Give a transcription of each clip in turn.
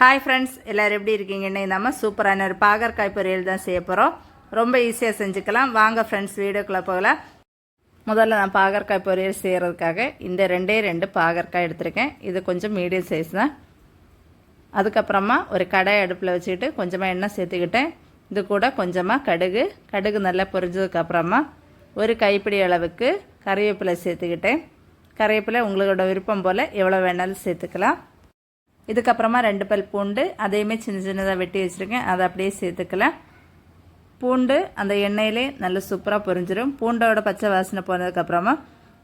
Hi friends எல்லோரும் எப்படி இருக்கீங்கன்னு நம்ம சூப்பரான ஒரு பாகற்காய் பொரியல் தான் செய்ய போகிறோம் ரொம்ப ஈஸியாக செஞ்சுக்கலாம். வாங்க ஃப்ரெண்ட்ஸ் வீடியோக்குள்ளே போகலாம். முதல்ல நான் பாகற்காய் பொரியல் செய்கிறதுக்காக இந்த ரெண்டே ரெண்டு பாகற்காய் எடுத்திருக்கேன். இது கொஞ்சம் மீடியம் சைஸ் தான். அதுக்கப்புறமா ஒரு கடாய் அடுப்பில் வச்சுக்கிட்டு கொஞ்சமாக எண்ணெய் சேர்த்துக்கிட்டேன். இது கூட கொஞ்சமாக கடுகு. கடுகு நல்லா பொரிஞ்சதுக்கப்புறமா ஒரு கைப்பிடி அளவுக்கு கறிவேப்பிலை சேர்த்துக்கிட்டேன். கறிவேப்பிலை உங்களோட விருப்பம் போல் எவ்வளோ வேணாலும் சேர்த்துக்கலாம். இதுக்கப்புறமா ரெண்டு பல் பூண்டு அதையுமே சின்ன சின்னதாக வெட்டி வச்சுருக்கேன். அதை அப்படியே சேர்த்துக்கலாம். பூண்டு அந்த எண்ணெயிலே நல்ல சூப்பராக பொரிஞ்சிடும் பூண்டோட பச்சை வாசனை போனதுக்கப்புறமா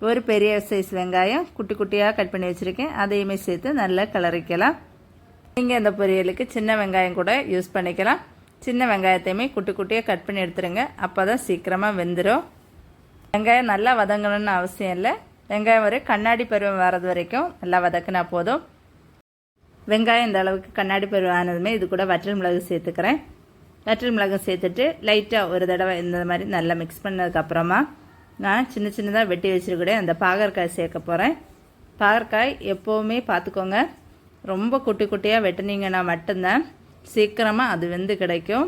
ஒரு பெரிய சைஸ் வெங்காயம் குட்டி குட்டியாக கட் பண்ணி வச்சுருக்கேன். அதையுமே சேர்த்து நல்லா கிளறிக்கலாம். நீங்கள் இந்த பொரியலுக்கு சின்ன வெங்காயம் கூட யூஸ் பண்ணிக்கலாம். சின்ன வெங்காயத்தையுமே குட்டி குட்டியாக கட் பண்ணி எடுத்துருங்க. அப்போ தான் சீக்கிரமாக வெந்துடும் வெங்காயம் நல்லா வதங்கணும்னு அவசியம் இல்லை. வெங்காயம் ஒரு கண்ணாடி பருவம் வர்றது வரைக்கும் நல்லா வதக்கினா போதும். வெங்காயம் இந்த அளவுக்கு கண்ணாடி பருவம் ஆனதுமே இது கூட வற்றல் மிளகு சேர்த்துக்கிறேன். வற்றல் மிளகு சேர்த்துட்டு லைட்டாக ஒரு தடவை இந்த மாதிரி நல்லா மிக்ஸ் பண்ணதுக்கப்புறமா நான் சின்ன சின்னதாக வெட்டி வச்சுருக்கூட அந்த பாகற்காய் சேர்க்க போகிறேன் பாகற்காய் எப்போவுமே பார்த்துக்கோங்க ரொம்ப குட்டி குட்டியாக வெட்டினீங்கன்னா மட்டும்தான் சீக்கிரமாக அது வெந்து கிடைக்கும்.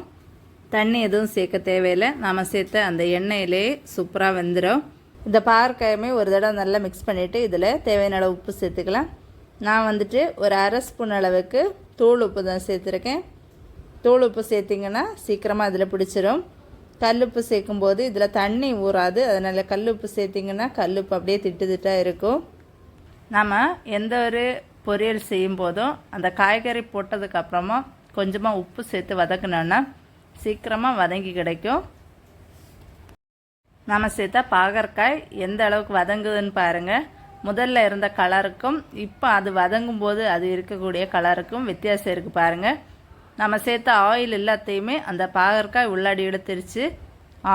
தண்ணி எதுவும் சேர்க்க தேவையில்லை. நாம் சேர்த்த அந்த எண்ணெயிலே சூப்பராக வெந்துடும் இந்த பாகற்காயுமே ஒரு தடவை நல்லா மிக்ஸ் பண்ணிவிட்டு இதில் தேவையான அளவு உப்பு சேர்த்துக்கலாம். நான் வந்துட்டு ஒரு அரை ஸ்பூன் அளவுக்கு தூள் உப்பு தான் சேர்த்துருக்கேன். தூள் உப்பு சேர்த்திங்கன்னா சீக்கிரமாக அதில் பிடிச்சிரும். கல்லுப்பு சேர்க்கும்போது இதில் தண்ணி ஊறாது. அதனால் கல் உப்பு சேர்த்திங்கன்னா கல் உப்பு அப்படியே திட்டு திட்டாக இருக்கும். நம்ம எந்த ஒரு பொரியல் செய்யும் போதும் அந்த காய்கறி போட்டதுக்கப்புறமா கொஞ்சமாக உப்பு சேர்த்து வதக்கினோன்னா சீக்கிரமாக வதங்கி கிடைக்கும். நம்ம சேர்த்தா பாகற்காய் எந்த அளவுக்கு வதங்குதுன்னு பாருங்கள் முதல்ல இருந்த கலருக்கும் இப்போ அது வதங்கும் போது அது இருக்கக்கூடிய கலருக்கும் வித்தியாசம் இருக்குது பாருங்கள் நம்ம சேர்த்த ஆயில் எல்லாத்தையுமே அந்த பாகற்காய் உள்ளாடி எடுத்துருச்சு.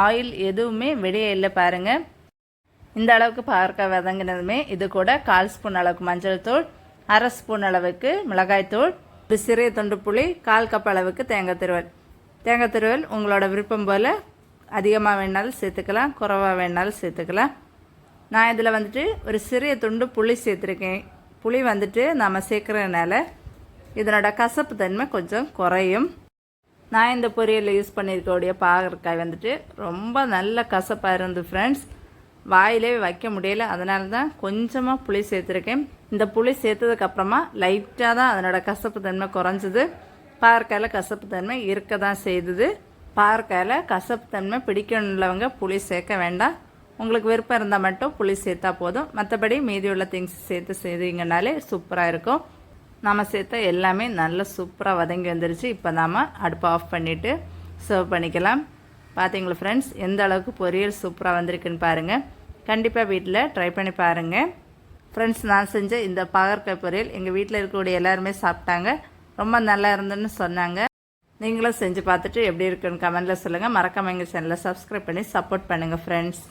ஆயில் எதுவுமே வெளியே இல்லை பாருங்கள் இந்த அளவுக்கு பாகற்காய் வதங்கினதுமே இது கூட கால் ஸ்பூன் அளவுக்கு மஞ்சள் தூள் அரை ஸ்பூன் அளவுக்கு மிளகாய் தூள் ஒரு சிறிய துண்டு புளி கால் கப் அளவுக்கு தேங்காய் திருவல். தேங்காய் திருவல் உங்களோட விருப்பம் போல் அதிகமாக வேணாலும் சேர்த்துக்கலாம் குறவாக வேணாலும் சேர்த்துக்கலாம். நான் இதில் வந்துட்டு ஒரு சிறிய துண்டு புளி சேர்த்துருக்கேன். புளி வந்துட்டு நம்ம சேர்க்குறதுனால இதனோட கசப்பு தன்மை கொஞ்சம் குறையும். நான் இந்த பொரியலில் யூஸ் பண்ணியிருக்கக்கூடிய பாகற்காய் வந்துட்டு ரொம்ப நல்ல கசப்பாக இருந்து ஃப்ரெண்ட்ஸ் வாயிலே வைக்க முடியல அதனால தான் கொஞ்சமாக புளி சேர்த்துருக்கேன். இந்த புளி சேர்த்ததுக்கப்புறமா லைட்டாக தான் அதனோட கசப்பு தன்மை குறைஞ்சிது. பாகற்காயில் கசப்பு தன்மை இருக்க தான் செய்தது. பாகற்காயில் கசப்பு தன்மை பிடிக்கணுள்ளவங்க புளி சேர்க்க வேண்டாம். உங்களுக்கு விருப்பம் இருந்தால் மட்டும் புளி சேர்த்தா போதும். மற்றபடி மீதி உள்ள திங்ஸ் சேர்த்து செய்தீங்கனாலே சூப்பராக இருக்கும். நம்ம சேர்த்த எல்லாமே நல்லா சூப்பராக வதங்கி வந்துருச்சு. இப்போ நாம் அடுப்பை ஆஃப் பண்ணிவிட்டு சர்வ் பண்ணிக்கலாம். பார்த்தீங்களா ஃப்ரெண்ட்ஸ் எந்த அளவுக்கு பொரியல் சூப்பராக வந்திருக்குன்னு பாருங்கள் கண்டிப்பாக வீட்டில் ட்ரை பண்ணி பாருங்கள் ஃப்ரெண்ட்ஸ் நான் செஞ்ச இந்த பாகற்காய் பொரியல் எங்கள் வீட்டில் இருக்கக்கூடிய எல்லாருமே சாப்பிட்டாங்க. ரொம்ப நல்லா இருந்துன்னு சொன்னாங்க. நீங்களும் செஞ்சு பார்த்துட்டு எப்படி இருக்குன்னு கமெண்ட்டில் சொல்லுங்கள் மறக்காம எங்கள் சேனலை சப்ஸ்கிரைப் பண்ணி சப்போர்ட் பண்ணுங்கள் ஃப்ரெண்ட்ஸ்